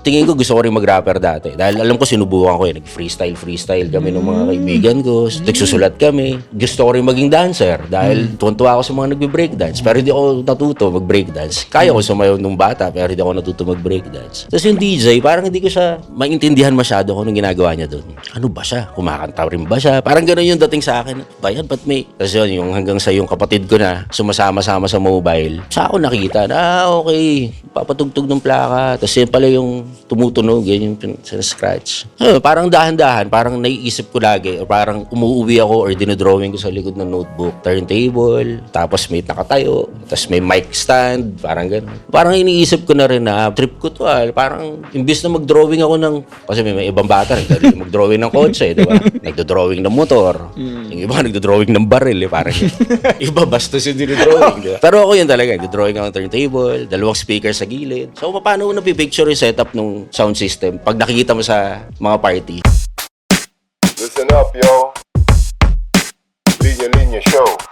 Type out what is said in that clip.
Tingin ko gusto ko rin mag-rapper dati. Dahil alam ko sinubukan ko yun. Nag-freestyle, freestyle kami ng mga kaibigan ko. Nagsusulat kami. Gusto ko rin maging dancer. Dahil tuwan-tuwa ako sa mga nagbe-breakdance. Pero hindi ako natuto mag-breakdance. Kaya ko sumayaw nung bata, pero hindi ako natuto mag-breakdance. Tapos yung DJ, parang hindi ko siya maintindihan masyado kung anong ginagawa niya doon. Ano ba siya? Kumakanta rin ba siya? Parang gano'n yung dating sa akin. Ba yan? Ba't may... Tapos yun, yung hanggang sa yung kapatid ko na sumasama-sama sa mobile. Sa ako nakita na, ah, okay, papatugtog ng plaka. Tapos yun pala yung tumutunog, yan yung pin- sa scratch. Eh, parang dahan-dahan, parang naiisip ko lagi, or parang umuuwi ako or dinodrawing ko sa likod ng notebook, turntable, tapos may nakatayo, tapos may mic stand, parang gano'n. Parang iniisip ko na rin na, trip ko to ah, parang imbis na mag-drawing ako ng, kasi may, may ibang bata rin, dahil mag-drawing ng kotse, di ba? Nagdo-drawing ng motor, yung iba nagdo-drawing ng baril, eh, parang iba bastos yung dinodrawing, di ba? Pero ako yun talaga, nagdo-drawing ako ng turntable, dalawang speaker sa gilid. So, paano mo napipicture yung setup ng sound system pag nakikita mo sa mga party? Listen up, yo. Linya Linya Show.